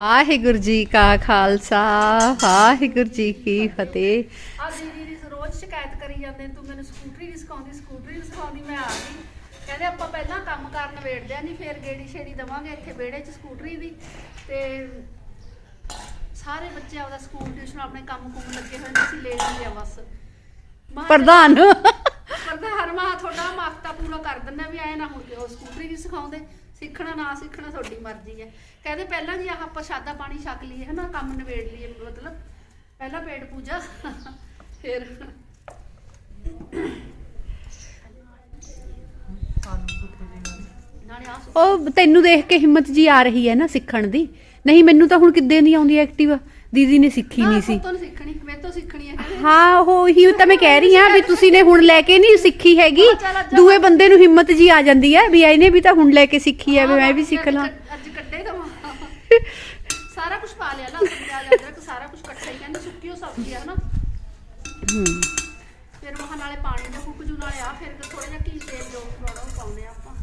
ਵਾਹਿਗੁਰੂ ਜੀ ਕਾ ਖਾਲਸਾ ਵਾਹਿਗੁਰੂ ਜੀ ਕੀ ਫਤਿਹ। ਆ ਦੀਦੀ ਦੀ ਰੋਜ਼ ਸ਼ਿਕਾਇਤ ਕਰੀ ਜਾਂਦੇ ਤੂੰ ਮੈਨੂੰ ਸਕੂਟਰੀ ਨਹੀਂ ਸਿਖਾਉਂਦੀ ਸਕੂਟਰੀ ਨਹੀਂ ਸਿਖਾਉਂਦੀ ਮੈਂ ਆ ਗਈ। ਕਹਿੰਦੇ ਆਪਾਂ ਪਹਿਲਾਂ ਕੰਮ ਕਰਨ ਵੇੜਦੇ ਆਂ ਨਹੀਂ ਫੇਰ ਗੇੜੀ ਛੇੜੀ ਦਵਾਂਗੇ ਇੱਥੇ ਵਿਹੜੇ 'ਚ ਸਕੂਟਰੀ ਦੀ ਤੇ ਸਾਰੇ ਬੱਚੇ ਆਪਦਾ ਸਕੂਲ ਟਿਊਸ਼ਨ ਆਪਣੇ ਕੰਮ ਕੁੰਮ ਲੱਗੇ ਹੋਏ ਨੇ ਅਸੀਂ ਲੈ ਆ ਬਸ। ਮੈਂ ਕਿਹਾ ਪ੍ਰਧਾਨ। ਮਾ ਤੁਹਾਡਾ ਮਾਫਤਾ ਪੂਰਾ ਕਰ ਦਿੰਦਾ ਵੀ ਐ ਨਾ ਹੁਣ ਕਿ ਉਹ ਸਕੂਟਰੀ ਨਹੀਂ ਸਿਖਾਉਂਦੇ। ਸਿੱਖਣਾ ਨਾ ਸਿੱਖਣਾ ਤੁਹਾਡੀ ਮਰਜ਼ੀ ਹੈ। ਕਹਿੰਦੇ ਪਹਿਲਾਂ ਜੀ ਆਹ ਪ੍ਰਸ਼ਾਦਾ ਪਾਣੀ ਛਕ ਲਈਏ ਹਨਾ ਕੰਮ ਨਿਬੇੜ ਲਈਏ ਮਤਲਬ। ਪਹਿਲਾਂ ਪੇਟ ਪੂਜਾ ਫਿਰ ਉਹ ਤੈਨੂੰ ਦੇਖ ਕੇ ਹਿੰਮਤ ਜੀ ਆ ਰਹੀ ਹੈ ਨਾ ਸਿੱਖਣ ਦੀ। ਨਹੀਂ ਮੈਨੂੰ ਤਾਂ ਹੁਣ ਕਿੱਦੇ ਦੀ ਆਉਂਦੀ ਐਕਟਿਵ ਦੀਦੀ ਨੇ ਸਿੱਖੀ ਨਹੀਂ ਸੀ। ਤੋਂ ਸਿੱਖਣੀ। ਤੋਂ ਸਿੱਖਣੀ ਹੈ ਕਹਿੰਦੇ। ਹਾਂ ਉਹ ਹੀ ਤਾਂ ਮੈਂ ਕਹਿ ਰਹੀ ਹਾਂ ਵੀ ਤੁਸੀਂ ਨੇ ਹੁਣ ਲੈ ਕੇ ਨਹੀਂ ਸਿੱਖੀ ਹੈਗੀ। ਦੂਏ ਬੰਦੇ ਨੂੰ ਹਿੰਮਤ ਜੀ ਆ ਜਾਂਦੀ ਹੈ ਵੀ ਇਹਨੇ ਵੀ ਤਾਂ ਹੁਣ ਲੈ ਕੇ ਸਿੱਖੀ ਹੈ ਵੀ ਮੈਂ ਵੀ ਸਿੱਖ ਲਾਂ। ਅੱਜ ਕੱਢੇ ਦਵਾਂ ਸਾਰਾ ਕੁਝ ਪਾ ਲਿਆ ਲਸਣ ਪਿਆਜ਼ ਅਦਰਕ ਸਾਰਾ ਕੁਝ ਇਕੱਠਾ ਹੀ ਕਹਿੰਦੇ ਸੁੱਕੀ ਉਹ ਸਬਜ਼ੀ ਹੈ ਹਨਾ? ਹੂੰ। ਫਿਰ ਮਹਾਂ ਨਾਲੇ ਪਾਣੀ ਦਾ ਫੁੱਕ ਜੂ ਨਾਲੇ ਆ ਫਿਰ ਥੋੜਾ ਜਿਹਾ ਘੀ ਤੇਲ ਜੋ ਥੋੜਾ ਉਹ ਪਾਉਂਦੇ ਆ ਆਪਾਂ।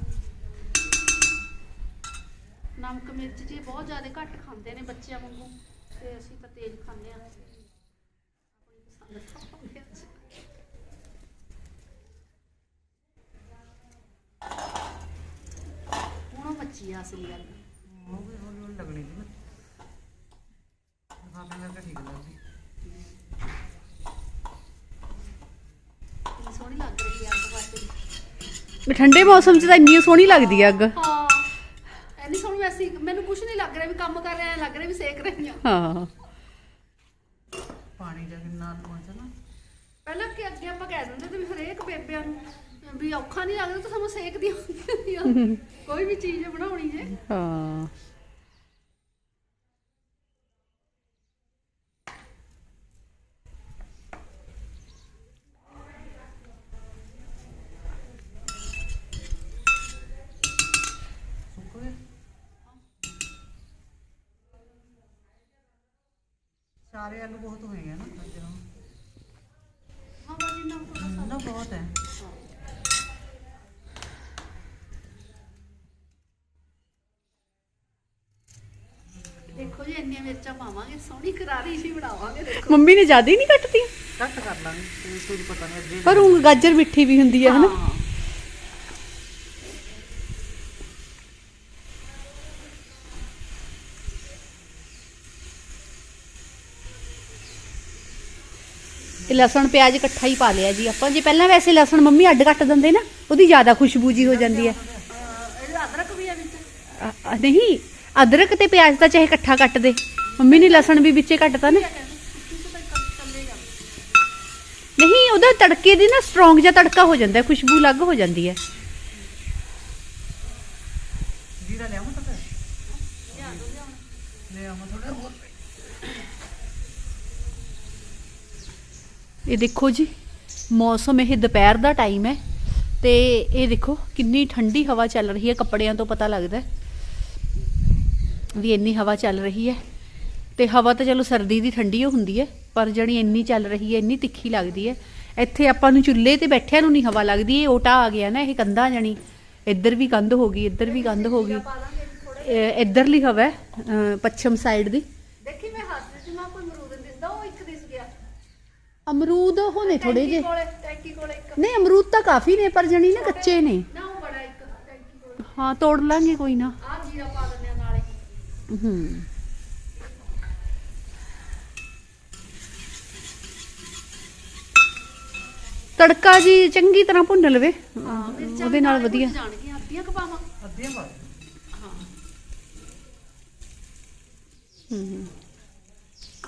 ਨਮਕ ਮਿਰਚ ਜੀ ਬਹੁਤ ਜ਼ਿਆਦਾ ਘੱਟ ਖਾਂਦੇ ਨੇ ਬੱਚਿਆਂ ਵਾਂਗੂ ਤੇ ਅਸੀਂ ਤਾਂ ਤੇਜ਼ ਖਾਂਦੇ ਆ ਆਪਣੀ ਪਸੰਦ ਦਾ ਪਾਉਂਦੇ ਆ ਹੁਣ ਉਹ ਮੱਛੀ ਆ ਅਸਲੀ ਗੱਲ। ਉਹ ਵੀ ਹੌਲੀ ਹੌਲੀ ਲੱਗਣੀ ਸੀ ਨਾ। ਖਾਣੇ ਨਾਲ ਤਾਂ ਠੀਕ ਲੱਗਦੀ। ਕਿੰਨੀ ਸੋਹਣੀ ਲੱਗ ਰਹੀ ਆ ਅੱਗ ਵਾਸਤੇ। ਵੀ ਠੰਡੇ ਮੌਸਮ 'ਚ ਤਾਂ ਇੰਨੀ ਸੋਹਣੀ ਲੱਗਦੀ ਹੈ ਅੱਗ। ਹਾਂ। ਐਨੀ ਸੋਹਣੀ ਵੈਸੀ ਮੈਨੂੰ ਕੁਝ ਨਹੀਂ ਲੱਗ ਰਿਹਾ ਵੀ ਕੰਮ ਕਰ ਰਿਹਾ ਲੱਗ ਰਿਹਾ ਵੀ ਸੇਕ ਰਹੀ ਆ। ਹਾਂ ਪਾਣੀ ਦਾ ਕਿੰਨਾ ਪਹੁੰਚਾ ਨਾ ਪਹਿਲਾਂ ਕਿ ਅੱਗੇ ਆਪਾਂ ਕਹਿ ਦਿੰਦੇ ਤੇ ਵੀ ਹਰੇਕ ਬੇਬਿਆਂ ਨੂੰ ਵੀ ਔਖਾ ਨਹੀਂ ਲੱਗਦਾ ਤਾਂ ਸਾਨੂੰ ਸੇਕਦੀ ਹੁੰਦੀ ਆ ਕੋਈ ਵੀ ਚੀਜ਼ ਬਣਾਉਣੀ ਜੇ ਹਾਂ। ਸਾਰੇ ਆਲੂ ਬਹੁਤ ਹੋਏ ਆ ਨਾ। ਅੱਜ ਨੂੰ ਹਾਂ ਬਾਜੀ ਨਾ ਬਹੁਤ ਹੈ ਦੇਖੋ ਜੀ ਇੰਨੀਆਂ ਮਿਰਚਾਂ ਪਾਵਾਂਗੇ ਸੋਹਣੀ ਕਰਾਰੀ ਜੀ ਬਣਾਵਾਂਗੇ ਦੇਖੋ। ਮੰਮੀ ਨੇ ਜ਼ਿਆਦਾ ਹੀ ਨਹੀਂ ਕੱਟਦੀ ਕੱਟ ਕਰ ਲਾਂਗੇ ਤੇ ਕੋਈ ਪਤਾ ਨਹੀਂ ਅੱਗੇ ਪਰ ਉਹ ਗਾਜਰ ਮਿੱਠੀ ਵੀ ਹੁੰਦੀ ਹੈ ਹਨਾ? ਹਾਂ। ਇਹ ਲਸਣ ਪਿਆਜ਼ ਇਕੱਠਾ ਹੀ ਪਾ ਲਿਆ ਜੀ ਆਪਾਂ। ਜੇ ਪਹਿਲਾਂ ਵੈਸੇ ਲਸਣ ਮੰਮੀ ਅੱਡ ਕੱਟ ਦਿੰਦੇ ਨਾ ਉਹਦੀ ਜ਼ਿਆਦਾ ਖੁਸ਼ਬੂ ਜੀ ਹੋ ਜਾਂਦੀ ਹੈ। ਅਹ ਇਹਦੇ ਅਦਰਕ ਵੀ ਆ ਵਿੱਚ? ਅ- ਅ- ਨਹੀਂ ਅਦਰਕ ਤੇ ਪਿਆਜ਼ ਤਾਂ ਚਾਹੇ ਇਕੱਠਾ ਕੱਟ ਦੇ। ਮੰਮੀ ਨੇ ਲਸਣ ਵੀ ਵਿੱਚੇ ਕੱਟਤਾ ਨਾ। ਨਹੀਂ ਉਹਦਾ ਤੜਕੇ ਦੀ ਨਾ ਸਟਰੋਂਗ ਜਿਹਾ ਤੜਕਾ ਹੋ ਜਾਂਦਾ ਖੁਸ਼ਬੂ ਅਲੱਗ ਹੋ ਜਾਂਦੀ ਹੈ। ਜੀਰਾ ਲਿਆਵਾਂ ਤਾਂ ਫਿਰ ਲੈ ਆਵਾਂ ਥੋੜਾ ਹੋਰ। ਇਹ ਦੇਖੋ ਜੀ ਮੌਸਮ ਇਹ ਦੁਪਹਿਰ ਦਾ ਟਾਈਮ ਹੈ ਤੇ ਇਹ ਦੇਖੋ ਕਿੰਨੀ ਠੰਡੀ ਹਵਾ ਚੱਲ ਰਹੀ ਹੈ ਕੱਪੜਿਆਂ ਤੋਂ ਪਤਾ ਲੱਗਦਾ ਹੈ। ਵੀ ਇੰਨੀ ਹਵਾ ਚੱਲ ਰਹੀ ਹੈ। ਤੇ ਹਵਾ ਤਾਂ ਚਲੋ ਸਰਦੀ ਦੀ ਠੰਡੀ ਓ ਹੁੰਦੀ ਹੈ ਪਰ ਜਿਹੜੀ ਇੰਨੀ ਚੱਲ ਰਹੀ ਹੈ ਇੰਨੀ ਤਿੱਖੀ ਲੱਗਦੀ ਹੈ ਇੱਥੇ ਆਪਾਂ ਨੂੰ ਚੁੱਲ੍ਹੇ ਤੇ ਬੈਠਿਆਂ ਨੂੰ ਨਹੀਂ ਹਵਾ ਲੱਗਦੀ ਇਹ ਓਟਾ ਆ ਗਿਆ ਨਾ ਇਹ ਕੰਧਾਂ ਜਣੀ ਇੱਧਰ ਵੀ ਕੰਧ ਹੋ ਗਈ ਇੱਧਰ ਵੀ ਕੰਧ ਹੋ ਗਈ। ਇੱਧਰਲੀ ਹਵਾ ਹੈ ਪੱਛਮ ਸਾਈਡ ਦੀ। ਦੇਖੀ ਮੈਂ ਹੱਥ ਚ ਨਾ ਕੋਈ ਮਰੂਦ ਨੀ ਦਿਸਦਾ ਉਹ ਇੱਕ ਦਿਸ ਗਿਆ। ਅਮਰੂਦ ਹੋਣੇ ਥੋੜੇ ਇੱਕ। ਨਹੀਂ ਅਮਰੂਦ ਤਾਂ ਕਾਫੀ ਨੇ ਪਰ ਜਣੀ ਨਾ ਕੱਚੇ ਨੇ। ਨਾ ਉਹ ਬੜਾ ਇੱਕ ਟੈਂਕੀ ਕੋਲੇ। ਹਾਂ ਤੋੜ ਲਾਂਗੇ ਕੋਈ ਨਾ। ਆ ਜੀਰਾ ਪਾ ਤੜਕਾ ਜੀ ਚੰਗੀ ਤਰ੍ਹਾਂ ਭੁੰਨ ਲਵੇ। ਉਹਦੇ ਨਾਲ ਵਧੀਆ। ਭੁੱਜ ਜਾਣਗੀਆਂ ਅੱਧੀਆਂ ਕਪਾਵਾਂ ਅੱਧੀਆਂ ਪਾ ਹਾਂ। ਹੂੰ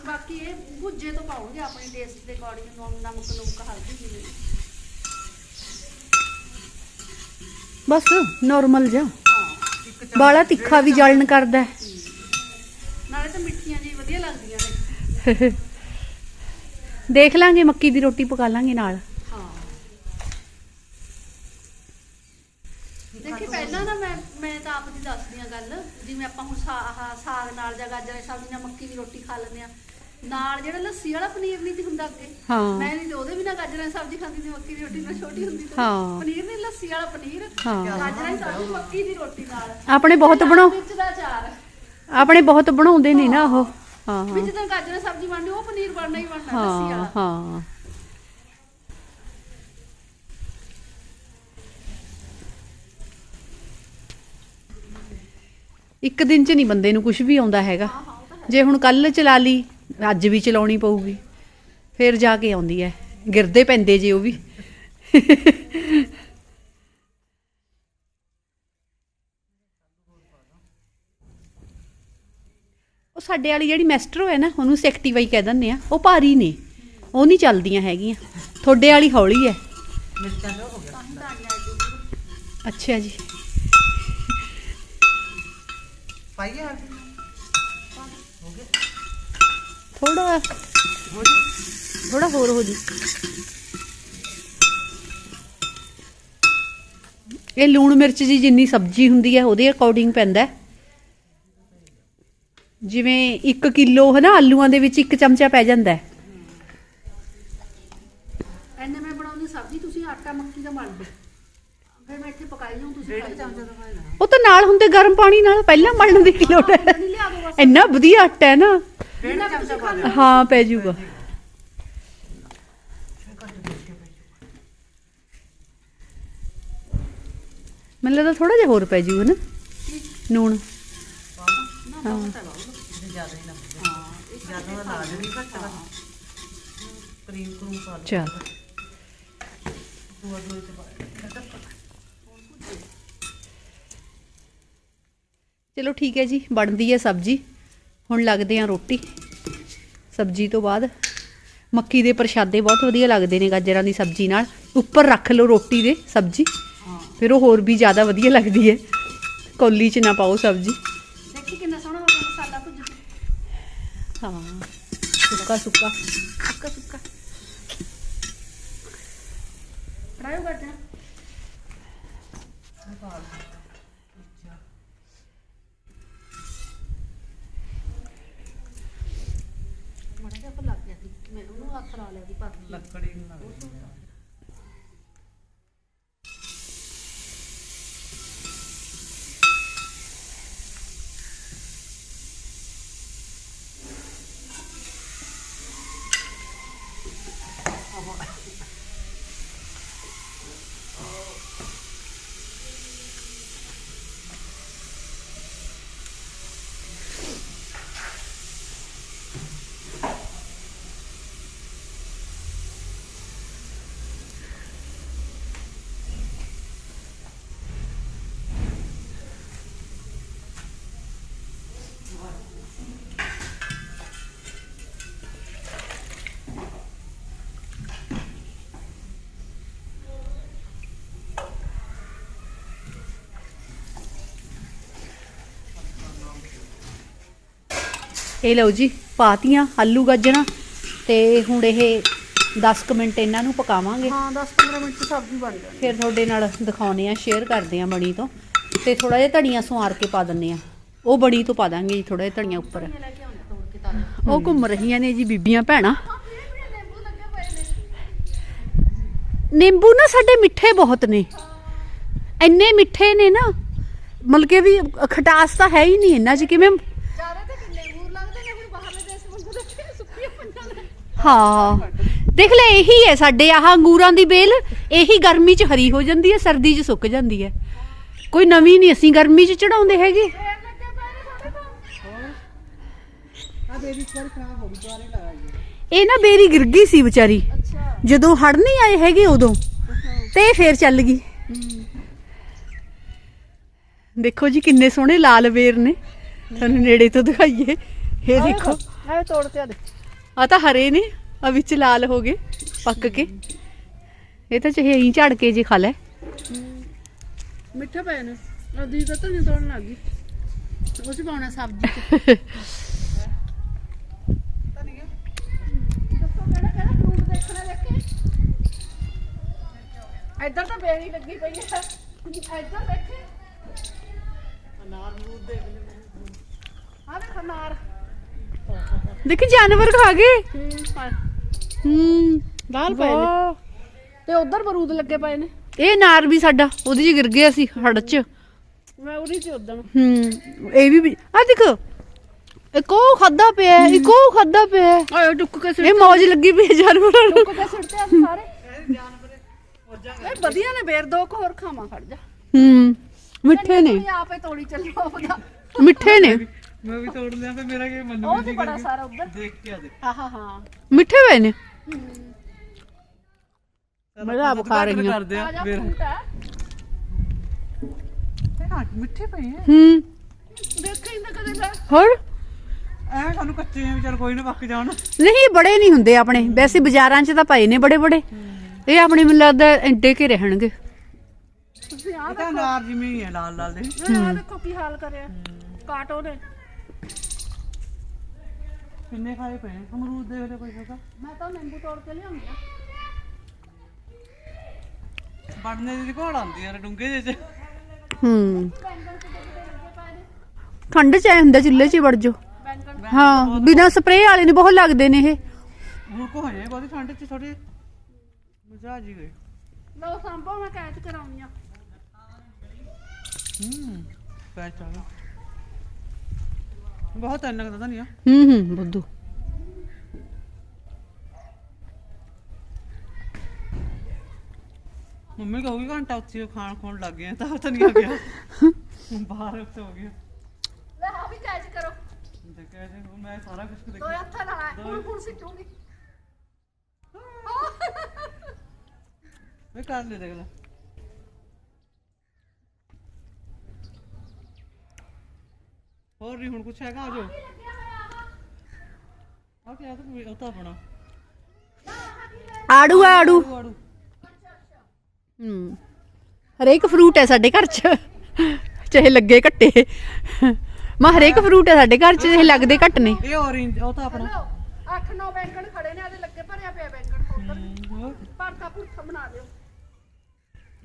ਬਾਕੀ ਇਹ ਭੁੱਜੇ ਤੋਂ ਪਾਉਂਗੇ ਆਪਣੇ ਟੇਸਟ ਦੇ ਅਕੋਰਡਿੰਗ ਨਮਕ ਨਮਕ ਨੁਮਕ ਹਲਦੀ ਜਿਵੇਂ। ਬਸ ਨਾਰਮਲ ਜਾ ਬਾਲਾ ਤਿੱਖਾ ਵੀ ਜਲਣ ਕਰਦਾ ਹੈ। ਦੇਖ ਲਾਂਗੇ ਮੱਕੀ ਦੀ ਰੋਟੀ ਪਕਾ ਲਾਂਗੇ ਨਾਲ। ਹਾਂ ਦੇਖੀ ਪਹਿਲਾਂ ਨਾ ਮੈਂ ਮੈਂ ਤਾਂ ਆਪ ਦੀ ਦੱਸਦੀ ਆ ਗੱਲ ਜਿਵੇਂ ਆਪਾਂ ਹੁਣ ਸਾ- ਆਹ ਸਾਗ ਨਾਲ ਜਾਂ ਗਾਜਰਾਂ ਦੀ ਸਬਜ਼ੀ ਨਾਲ ਮੱਕੀ ਦੀ ਰੋਟੀ ਖਾ ਲੈਂਦੇ ਆ ਨਾਲ ਜਿਹੜਾ ਲੱਸੀ ਵਾਲਾ ਪਨੀਰ ਨਹੀਂ ਸੀ ਹੁੰਦਾ ਅੱਗੇ। ਹਾਂ। ਮੈਂ ਨਹੀਂ ਉਹਦੇ ਵੀ ਨਾ ਗਾਜਰਾਂ ਦੀ ਸਬਜ਼ੀ ਖਾਂਦੀ ਸੀ ਮੱਕੀ ਦੀ ਰੋਟੀ ਨਾਲ ਛੋਟੀ ਹੁੰਦੀ ਸੀ। ਹਾਂ। ਪਨੀਰ ਨਹੀਂ ਲੱਸੀ ਵਾਲਾ ਪਨੀਰ ਹਾਂ। ਗਾਜਰਾਂ ਦੀ ਸਬਜ਼ੀ ਮੱਕੀ ਦੀ ਰੋਟੀ ਨਾਲ। ਆਪਣੇ ਬਹੁਤ ਦਾ ਅਚਾਰ। ਆਪਣੇ ਬਹੁਤ ਬਣਾਉਂਦੇ ਨੇ ਨਾ ਉਹ। ਹਾਂ ਵੀ ਜਦੋਂ ਗਾਜਰ ਸਬਜ਼ੀ ਬਣਨੀ ਉਹ ਪਨੀਰ ਬਣਨਾ ਹੀ ਬਣਨਾ ਲੱਸੀ ਹਾਂ ਵਾਲਾ। ਹਾਂ। ਇੱਕ ਦਿਨ ਚ ਨਹੀਂ ਬੰਦੇ ਨੂੰ ਕੁਝ ਵੀ ਆਉਂਦਾ ਹੈਗਾ। ਜੇ ਹੁਣ ਕੱਲ ਚਲਾ ਲਈ ਅੱਜ ਵੀ ਚਲਾਉਣੀ ਪਊਗੀ। ਫਿਰ ਜਾ ਕੇ ਆਉਂਦੀ ਹੈ। ਗਿਰਦੇ ਪੈਂਦੇ ਜੇ ਉਹ ਵੀ। ਸਾਡੇ ਵਾਲੀ ਜਿਹੜੀ ਮੈਸਟਰੋ ਹੈ ਨਾ ਉਹਨੂੰ ਸੈਕਟੀਵਾਈ ਕਹਿ ਦਿੰਦੇ ਆ। ਉਹ ਭਾਰੀ ਨੇ। ਉਹ ਨਹੀਂ ਚੱਲਦੀਆਂ ਹੈਗੀਆਂ। ਤੁਹਾਡੇ ਵਾਲੀ ਹੌਲੀ ਹੈ ਅੱਛਾ ਜੀ। ਪਾਈਏ ਹਲਦੀ ਹੋ ਗਿਆ ਥੋੜਾ ਥੋੜਾ ਹੋਰ ਹੋ ਜੀ। ਇਹ ਲੂਣ ਮਿਰਚ ਜੀ ਜਿੰਨੀ ਸਬਜ਼ੀ ਹੁੰਦੀ ਹੈ ਉਹਦੇ ਅਕੋਰਡਿੰਗ ਪੈਂਦਾ ਹੈ। ਜਿਵੇਂ 1 ਕਿਲੋ ਹੈ ਨਾ ਆਲੂਆਂ ਦੇ ਵਿੱਚ ਇੱਕ ਚਮਚਾ ਪੈ ਜਾਂਦਾ ਹੈ। ਐਨੇ ਮੈਂ ਬਣਾਉਣੀ ਸਬਜ਼ੀ ਤੁਸੀਂ ਆਟਾ ਮੱਕੀ ਦਾ ਮਲ ਦਿਓ ਫਿਰ ਮੈਂ ਇੱਥੇ ਪਕਾਈ ਜਾਊਂ ਤੁਸੀਂ ਖਾਈ ਚਮਚਾ ਦਾ ਪਾਇਆ ਉਹ ਤਾਂ ਨਾਲ ਹੁੰਦੇ ਗਰਮ ਪਾਣੀ ਨਾਲ ਪਹਿਲਾਂ ਮਲਣ ਦੀ ਕੀ ਲੋੜ ਹੈ? ਇੰਨਾ ਵਧੀਆ ਆਟਾ ਹੈ ਨਾ। ਡੇਢ ਚਮਚਾ ਪਾ ਦੇ ਹਾਂ ਪੈ ਜਾਊਗਾ। ਮੈਨੂੰ ਲੱਗਦਾ ਥੋੜਾ ਜਿਹਾ ਹੋਰ ਪੈ ਜਾਊਗਾ ਨਾ ਨੂਣ ਹਾਂ। ਜ਼ਿਆਦਾ ਹੀ ਲੱਗਦਾ ਹਾਂ ਜ਼ਿਆਦਾ ਦਾ ਲਾਜ ਵੀ ਘੱਟ ਵਾ ਕਰੀਮ ਕਰੂਮ ਪਾ ਲਓ ਚਲ। ਦੂਆ ਦੂਏ ਤੇ ਪਾ ਲਓ। ਚਲੋ ਠੀਕ ਹੈ ਜੀ ਬਣਦੀ ਹੈ ਸਬਜ਼ੀ। ਹੁਣ ਲੱਗਦੇ ਆ ਰੋਟੀ। ਸਬਜ਼ੀ ਤੋਂ ਬਾਅਦ ਮੱਕੀ ਦੇ ਪ੍ਰਸ਼ਾਦੇ ਬਹੁਤ ਵਧੀਆ ਲੱਗਦੇ ਨੇ ਗਾਜਰਾਂ ਦੀ ਸਬਜ਼ੀ ਨਾਲ। ਉੱਪਰ ਰੱਖ ਲਓ ਰੋਟੀ ਦੇ ਸਬਜ਼ੀ। ਫਿਰ ਉਹ ਹੋਰ ਵੀ ਜ਼ਿਆਦਾ ਵਧੀਆ ਲੱਗਦੀ ਹੈ। ਕੌਲੀ 'ਚ ਨਾ ਪਾਓ ਸਬਜ਼ੀ ਦੇਖੀ ਕਿੰਨਾ ਸੋਹਣਾ ਹੋ ਗਿਆ ਮਸਾਲਾ ਭੁੱਜ ਕੇ ਹਾਂ ਸੁੱਕਾ ਸੁੱਕਾ ਸੁੱਕਾ ਸੁੱਕਾ ਫਰਾਈ ਕਰ ਦੇ Come on. ਇਹ ਲਓ ਜੀ ਪਾਤੀਆਂ ਆਲੂ ਗਾਜਰਾਂ ਤੇ ਹੁਣ ਇਹ 10 ਕੁ ਮਿੰਟ ਇਹਨਾਂ ਨੂੰ ਪਕਾਵਾਂਗੇ। ਹਾਂ 10 15 ਮਿੰਟ ਚ ਸਬਜ਼ੀ ਬਣ ਜਾਣੀ। ਫਿਰ ਤੁਹਾਡੇ ਨਾਲ ਦਿਖਾਉਨੇ ਆ ਸ਼ੇਅਰ ਕਰਦੇ ਆ ਬਣੀ ਤੋਂ। ਤੇ ਥੋੜਾ ਜਿਹਾ ਧਨੀਆ ਸਵਾਰ ਕੇ ਪਾ ਦਿੰਨੇ ਆ। ਉਹ ਬਣੀ ਤੋਂ ਪਾ ਦਾਂਗੇ ਜੀ ਥੋੜਾ ਜਿਹਾ ਧਨੀਆ ਉੱਪਰ। ਉਹ ਘੁੰਮ ਰਹੀਆਂ ਨੇ ਜੀ ਬੀਬੀਆਂ ਭੈਣਾਂ। ਨਿੰਬੂ ਨਾ ਸਾਡੇ ਮਿੱਠੇ ਬਹੁਤ ਨੇ। ਇੰਨੇ ਮਿੱਠੇ ਨੇ ਨਾ ਮਤਲਬ ਕਿ ਵੀ ਖਟਾਸ ਤਾਂ ਹੈ ਹੀ ਨਹੀਂ ਇਹਨਾਂ 'ਚ ਕਿਵੇਂ ਜ਼ਿਆਦਾ ਤਾਂ ਕਿੰਨੇ ਅੰਗੂਰ ਲੱਗਦੇ ਨੇ ਹੁਣ ਬਾਹਰਲੇ ਦੇਸ਼ ਵਾਂਗੂ ਦੇਖੇ ਸੁੱਕੀਆਂ ਪੰਜਾਂ ਨੇ ਹਾਂ। ਦੇਖ ਲੈ ਇਹੀ ਹੈ ਸਾਡੇ ਆਹ ਅੰਗੂਰਾਂ ਦੀ ਬੇਲ। ਇਹੀ ਗਰਮੀ 'ਚ ਹਰੀ ਹੋ ਜਾਂਦੀ ਹੈ ਸਰਦੀ 'ਚ ਸੁੱਕ ਜਾਂਦੀ ਹੈ। ਕੋਈ ਨਵੀਂ ਨਹੀਂ ਅਸੀਂ ਗਰਮੀ 'ਚ ਚੜਾਉਂਦੇ ਹੈਗੇ। ਇਹ ਨਾ ਬੇਰੀ ਗਿਰ ਗਈ ਸੀ ਵਿਚਾਰੀ। ਜਦੋਂ ਹੜ ਨਹੀਂ ਆਏ ਹੈਗੇ ਉਦੋਂ ਤੇ ਇਹ ਫੇਰ ਚੱਲ ਗਈ। ਦੇਖੋ ਜੀ ਕਿੰਨੇ ਸੋਹਣੇ ਲਾਲ ਬੇਰ ਨੇ। ਤੁਹਾਨੂੰ ਨੇੜੇ ਤੋਂ ਦਿਖਾਈਏ। ਇਹ ਦੇਖੋ। ਆਏ ਤੋੜ ਕੇ ਆ ਦੇ। ਆ ਤਾਂ ਹਰੇ ਨੇ ਆ ਵਿੱਚ ਲਾਲ ਹੋ ਗਏ, ਪੱਕ ਕੇ। ਇਹ ਤਾਂ ਚਾਹੇ ਐਂ ਝੜ ਕੇ ਜੇ ਖਾ ਲੈ। ਮਿੱਠੇ ਪਏ ਨੇ ਅਦੀ ਤਾਂ ਨਹੀਂ ਤੋੜਨ ਲੱਗੀ ਉਹ ਚ ਪਾਉਣਾ ਸਬਜ਼ੀ ਚ। ਦੱਸੋ ਕਿਹੜਾ ਕਿਹੜਾ ਫਰੂਟ ਦੇਖਣਾ ਦੇਖੇ ਇੱਧਰ ਤਾਂ ਬੇਰੀ ਲੱਗੀ ਪਈ ਹੈ ਇੱਧਰ ਦੇਖੇ ਅਨਾਰ ਅਮਰੂਦ ਦੇਖ ਲੈ। ਆ ਦੇਖ ਅਨਾਰ। ਦੇਖੀ ਜਾਨਵਰ ਖਾ ਗਏ? ਹੂੰ। ਲਾਲ ਪਏ ਨੇ। ਤੇ ਉਧਰ ਬਰੂਦ ਲੱਗੇ ਪਏ ਨੇ। ਇਹ ਨਾਰ ਵੀ ਸਾਡਾ ਉਹਦੇ 'ਚ ਗਿਰ ਗਿਆ ਸੀ ਹੜ 'ਚ। ਮੈਂ ਉਰੀ ਚ ਉਦਣ ਹੂੰ ਇਹ ਵੀ ਆ ਦੇਖ। ਇੱਕ ਉਹ ਖਾਦਾ ਪਿਆ ਇੱਕ ਉਹ ਖਾਦਾ ਪਿਆ। ਓਏ ਡੁੱਕ ਕੇ ਇਹ ਮੌਜ ਲੱਗੀ ਪਈ ਜਾਨਵਰਾਂ ਨੂੰ। ਡੁੱਕ ਕੇ ਸਾਰੇ ਇਹ ਵਧੀਆ ਨੇ ਬੇਰ ਦੋ ਹੋਰ ਖਾਵਾਂ ਖੜ ਜਾ। ਹੂੰ। ਮਿੱਠੇ ਨੇ। ਆਪੇ ਤੋੜੀ ਚੱਲੀ ਉਹਦਾ ਮਿੱਠੇ ਨੇ। ਮੈਂ ਵੀ ਤੋੜ ਲਿਆ ਫਿਰ ਮੇਰਾ ਕੀ ਮੰਨੂ ਉਹ ਤੇ ਬੜਾ ਸਾਰਾ ਉੱਧਰ। ਦੇਖ ਕੇ ਆ ਦੇ ਹਾਂ ਹਾਂ ਹਾਂ। ਮਿੱਠੇ ਹੋਏ ਨੇ? ਮੈਂ ਆਪ ਖਾ ਰਹੀ ਹਾਂ। ਕਰਦੇ ਆ ਫਿਰ। ਹੈ ਹਾਂ ਮਿੱਠੇ ਪਏ ਆ। ਹੂੰ। ਦੇਖੇ ਹੀ ਨਾ ਕਦੇ ਲੈ ਹੋਰ? ਐ ਸਾਨੂੰ ਕੱਚੇ ਆ ਵੀ ਚੱਲ ਕੋਈ ਨਾ ਪੱਕ ਜਾਣ। ਨਹੀਂ ਬੜੇ ਨਹੀਂ ਹੁੰਦੇ ਆਪਣੇ। ਵੈਸੇ ਬਾਜ਼ਾਰਾਂ 'ਚ ਤਾਂ ਪਏ ਨੇ ਬੜੇ ਬੜੇ। ਇਹ ਆਪਣੇ ਮੈਨੂੰ ਲੱਗਦਾ ਐਂਡੇ ਕੇ ਰਹਿਣਗੇ। ਤੁਸੀਂ ਆ ਇਹ ਤਾਂ ਨਾਰ ਜਿਵੇਂ ਹੀ ਆ ਲਾਲ ਲਾਲ ਦੇ ਆ ਦੇਖੋ ਕੀ ਹਾਲ ਕਰਿਆ। ਕਾਟੋ ਨੇ। ਕਿੰਨੇ ਖਾਏ ਪਏ ਆ? ਅਮਰੂਦ ਦੇ ਵੇਲੇ ਕੋਈ ਹੋਗਾ? ਮੈਂ ਤਾਂ ਨਿੰਬੂ ਤੋੜ ਕੇ ਲਿਆਉਂਦੀ ਆ। ਵੜਨੇ ਦੀ ਘੋੜ ਆਉਂਦੀ ਯਾਰ ਡੁੰਗੇ ਜਿਹੇ ਚ। ਹੂੰ। ਬੈਂਗਣ ਤੇ ਜਿਹੜੇ ਲੱਗੇ ਪਏ ਨੇ? ਠੰਡ 'ਚ ਆਏ ਹੁੰਦਾ ਚੁੱਲ੍ਹੇ 'ਚ ਹੀ ਵੜ ਜਾਓ। ਬੈਂਗਣ ਹਾਂ ਬਿਨਾਂ ਸਪਰੇਅ ਵਾਲੇ ਨੇ ਬਹੁਤ ਲੱਗਦੇ ਨੇ ਇਹ। ਹੁਣ ਕੋ ਹੋ ਜਾਏ ਬਹੁਤੀ ਠੰਡ ਚ ਥੋੜੀ ਮਜ਼ਾ ਜੀ ਗਏ ਲਓ ਸੰਭੋ ਮੈਂ ਕੈਚ ਕਰਾਉਣੀ ਆ। ਹੂੰ ਪੈ ਚੱਲ ਬਹੁਤ ਇੰਨਾ ਕਦਾ ਨਹੀਂ ਆ। ਹੂੰ ਹੂੰ ਬੁੱਧੂ। ਮੰਮੀ ਕਹੂਗੀ ਘੰਟਾ ਉੱਥੇ ਖਾਣ ਖੋਣ ਲੱਗ ਗਏ ਤਾਂ ਤਾਂ ਨਹੀਂ ਆ ਗਿਆ। ਬਾਹਰ ਉੱਤੇ ਹੋ ਗਿਆ ਲੈ ਆ ਵੀ ਕੈਚ ਕਰੋ। ਦੇਖਿਆ ਜੇ ਹੁਣ ਮੈਂ ਸਾਰਾ ਕੁਝ ਦੋ ਦੇਖਿਆ ਹੱਥਾਂ ਨਾਲ। ਹੁਣ ਹੁਣ ਸਿੱਟੂਗੀ। ਮੈਂ ਕਰ ਲੈ ਦੇਖ ਲੈ। ਨਹੀਂ ਹੁਣ ਕੁਛ ਹੈਗਾ ਆਜੋ। ਆ ਕੀ ਆ ਤਾਂ ਉਹ ਤਾਂ ਆਪਣਾ ਆੜੂ ਆ ਆੜੂ। ਆੜੂ ਹੂੰ। ਹਰੇਕ ਫਰੂਟ ਹੈ ਸਾਡੇ ਘਰ 'ਚ। ਚਾਹੇ ਲੱਗੇ ਘੱਟੇ। ਮਾ ਹਰੇਕ ਫਰੂਟ ਹੈ ਸਾਡੇ ਘਰ 'ਚ ਚਾਹੇ ਲੱਗਦੇ ਘੱਟ ਨੇ। ਇਹ orange ਉਹ ਤਾਂ ਆਪਣਾ। ਲਓ ਅੱਠ ਨੌ ਬੈਂਗਣ ਖੜੇ ਨੇ ਆਦੇ ਲੱਗੇ ਭਰਿਆ ਪਿਆ ਬੈਂਗਣ ਹੋਰ? ਭਰਤਾ ਭੁਰਤਾ ਬਣਾ ਦਿਓ।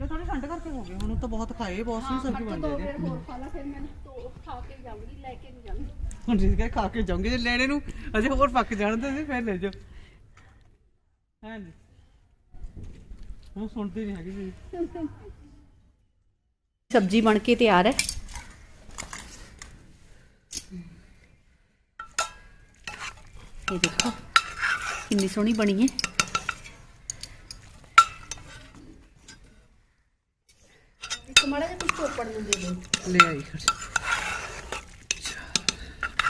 ਇਹ ਥੋੜੀ ਠੰਡ ਕਰਕੇ ਹੋ ਗਏ ਹੁਣ ਤਾਂ ਬਹੁਤ ਖਾਏ ਬਹੁਤ ਸੋਹਣੀ ਸਬਜ਼ੀ ਬਣ ਵੇਰ ਹੋਰ ਖਾ ਲਾ ਫਿਰ ਮੈਂ ਤੋ ਖਾ ਕੇ ਜਾਊਂਗੀ ਲੈ ਕੇ ਨਹੀਂ ਜਾਂਦੀ ਹੁਣ ਜਿਸ ਕੇ ਖਾ ਕੇ ਜਾਉਂਗੇ ਜੇ ਲੈਣੇ ਨੂੰ ਅਜੇ ਹੋਰ ਪੱਕ ਜਾਣ ਤੇ ਫਿਰ ਲੈ ਜਾਓ। ਹਾਂਜੀ। ਉਹ ਸੁਣਦੇ ਨਹੀਂ ਹੈਗੇ ਜੀ। ਸਬਜ਼ੀ ਬਣ ਕੇ ਤਿਆਰ ਹੈ। ਇਹ ਦੇਖੋ ਕਿੰਨੀ ਸੋਹਣੀ ਬਣੀ ਹੈ। ਇੱਕ ਮਾੜਾ ਜਿਹਾ ਕੁਝ ਚੋਪੜ ਨੂੰ ਦੇ ਦਿਓ। ਲੈ ਆਈ ਫਿਰ